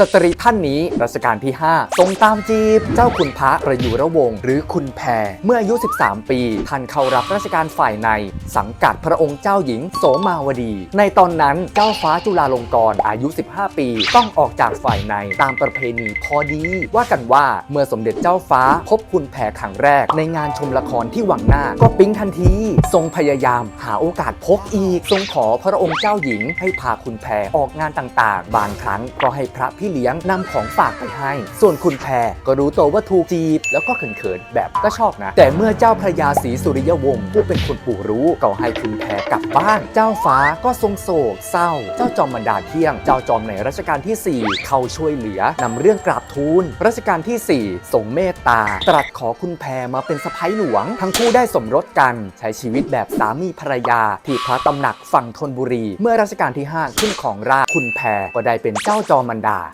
สตรีท่านนี้รัชกาลที่ 5 ทรงตามจีบ เจ้าคุณพระประยุรวงศ์หรือคุณแพร เมื่ออายุ 13 ปี ท่านเข้ารับราชการฝ่ายใน สังกัดพระองค์เจ้าหญิงโสมาวดี ในตอนนั้นเจ้าฟ้าจุฬาลงกรณ์อายุ 15 ปี ต้องออกจากฝ่ายในตามประเพณีพอดี ว่ากันว่าเมื่อสมเด็จเจ้าฟ้าพบคุณแพรครั้งแรก ในงานชมละครที่วังหน้า ก็ปิ๊งทันที ทรงพยายามหาโอกาสพบอีก ทรงขอพระองค์เจ้าหญิงให้พาคุณแพรออกงานต่างๆ บางครั้งก็ให้พระพเลี้ยงนำของฝากไปให้ ส่วนคุณแพรก็รู้ตัวว่าถูกจีบ แล้วก็เขินๆแบบก็ชอบนะ แต่เมื่อเจ้าพระยาศรีสุริยวงศ์ผู้เป็นคนปู่รู้ก็ให้คุณแพรกลับบ้าน เจ้าฟ้าก็ทรงโศกเศร้า เจ้าจอมบรรดาเที่ยง เจ้าจอมในรัชกาลที่ 4 เข้าช่วยเหลือนำเรื่องกราบทูลรัชกาลที่ 4 ทรงเมตตา ตรัสขอคุณแพรมาเป็นสะพ้ยหลวง ทั้งคู่ได้สมรสกันใช้ชีวิตแบบสามีภรรยา ที่พระตำหนักฝั่งธนบุรี เมื่อรัชกาลที่ 5 ขึ้นของราชคุณแพรก็ได้เป็นเจ้าจอมบรรดา